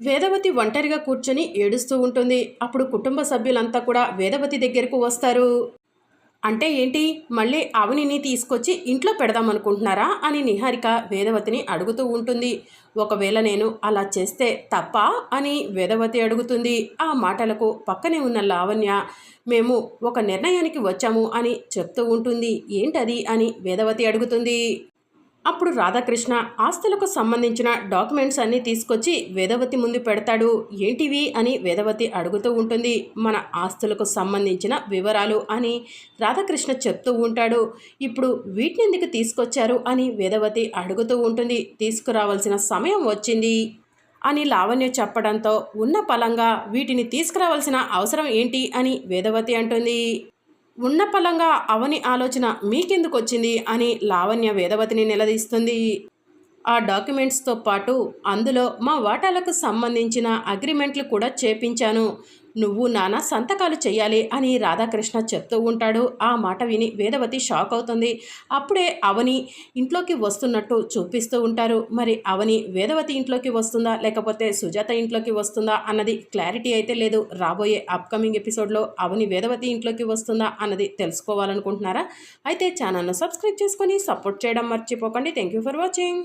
వేదవతి ఒంటరిగా కూర్చొని ఏడుస్తూ ఉంటుంది. అప్పుడు కుటుంబ సభ్యులంతా కూడా వేదవతి దగ్గరకు వస్తారు. అంటే ఏంటి? మళ్ళీ అవనిని తీసుకొచ్చి ఇంట్లో పెడదాం అనుకుంటున్నారా అని నిహారిక వేదవతిని అడుగుతూ ఉంటుంది. ఒకవేళ నేను అలా చేస్తే తప్ప అని వేదవతి అడుగుతుంది. ఆ మాటలకు పక్కనే ఉన్న లావణ్య మేము ఒక నిర్ణయానికి వచ్చాము అని చెప్తూ ఉంటుంది. ఏంటది? అని వేదవతి అడుగుతుంది. అప్పుడు రాధాకృష్ణ ఆస్తులకు సంబంధించిన డాక్యుమెంట్స్ అన్నీ తీసుకొచ్చి వేదవతి ముందు పెడతాడు. ఏంటివి? అని వేదవతి అడుగుతూ ఉంటుంది. మన ఆస్తులకు సంబంధించిన వివరాలు అని రాధాకృష్ణ చెప్తూ ఉంటాడు. ఇప్పుడు వీటిని ఎందుకు తీసుకొచ్చారు? అని వేదవతి అడుగుతూ ఉంటుంది. తీసుకురావాల్సిన సమయం వచ్చింది. అని లావణ్య చెప్పడంతో ఉన్న పలంగా వీటిని తీసుకురావాల్సిన అవసరం ఏంటి? అని వేదవతి అంటుంది. ఉన్న పలంగా అవని ఆలోచన మీకెందుకు వచ్చింది అని లావణ్య వేదవతిని నిలదీస్తుంది. ఆ డాక్యుమెంట్స్తో పాటు అందులో మా వాటాలకు సంబంధించిన అగ్రిమెంట్లు కూడా చేపించాను. నువ్వు నాన్న సంతకాలు చేయాలి అని రాధాకృష్ణ చెప్తూ ఉంటాడు. ఆ మాట విని వేదవతి షాక్ అవుతుంది. అప్పుడే అవని ఇంట్లోకి వస్తున్నట్టు చూపిస్తూ ఉంటారు. మరి అవని వేదవతి ఇంట్లోకి వస్తుందా? లేకపోతే సుజాత ఇంట్లోకి వస్తుందా? అన్నది క్లారిటీ అయితే లేదు. రాబోయే అప్కమింగ్ ఎపిసోడ్లో అవని వేదవతి ఇంట్లోకి వస్తుందా అన్నది తెలుసుకోవాలనుకుంటున్నారా? అయితే ఛానల్ను సబ్స్క్రైబ్ చేసుకొని సపోర్ట్ చేయడం మర్చిపోకండి. Thank you for watching